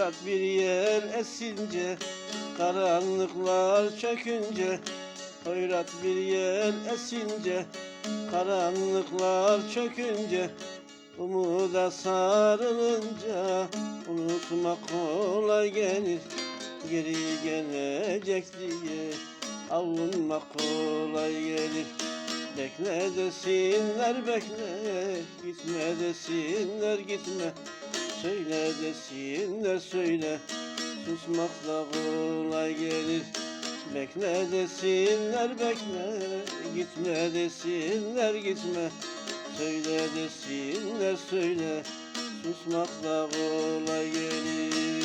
Hoyrat bir yer esince Karanlıklar çökünce Hoyrat bir yer esince Karanlıklar çökünce Umuda sarılınca Unutmak kolay gelir Geri gelecek diye Avunmak kolay gelir. Bekle desinler bekle Gitme desinler gitme Söyle desinler söyle Susmak da kolay gelir. Bekle desinler bekle Gitme desinler gitme. Söyle desinler söyle Susmak da kolay gelir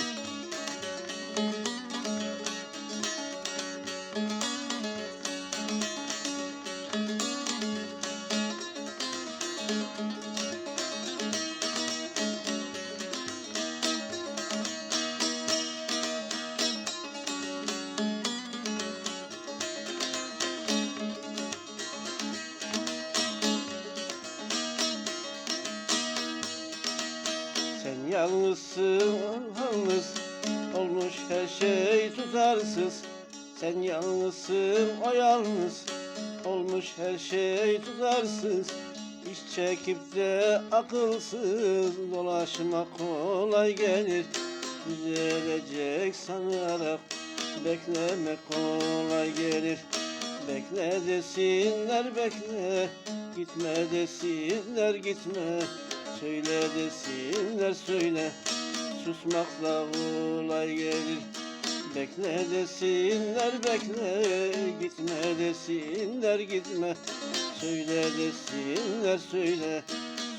Sen yalnızsın yalnız Olmuş her şey tutarsız Sen yalnızsın o yalnız Olmuş her şey tutarsız İş çekip de akılsız Dolaşmak kolay gelir. Düzelecek sanarak Beklemek kolay gelir. Bekle desinler bekle. Gitme desinler gitme Söyle desinler söyle. Susmak da kolay gelir. Bekle desinler bekle. Gitme desinler gitme. Söyle desinler söyle.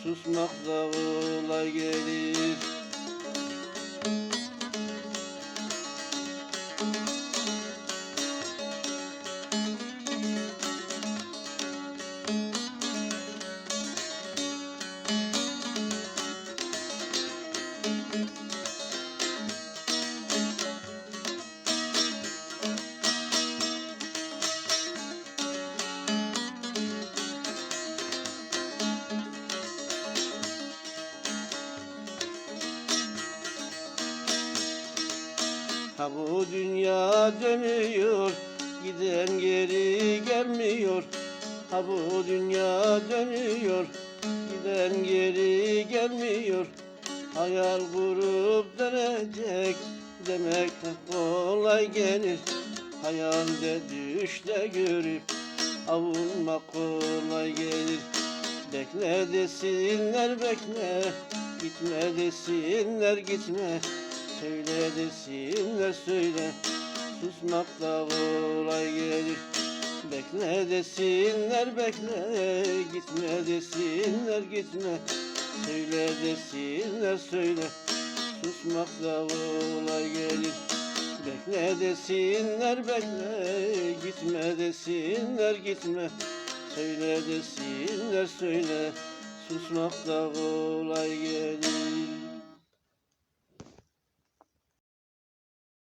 Susmak da kolay gelir Ha bu dünya dönüyor Giden geri gelmiyor. Ha bu dünya dönüyor Giden geri gelmiyor. Hayal kurup dönecek Demek de kolay gelir. Hayalde düşle görüp Avunmak kolay gelir. Bekle desinler bekle Gitme desinler gitme Söyle desinler söyle. Susmak da kolay gelir. Bekle desinler bekle. Gitme desinler gitme. Söyle desinler söyle. Susmak da kolay gelir. Bekle desinler bekle. Gitme desinler gitme. Söyle desinler söyle. Susmak da kolay gelir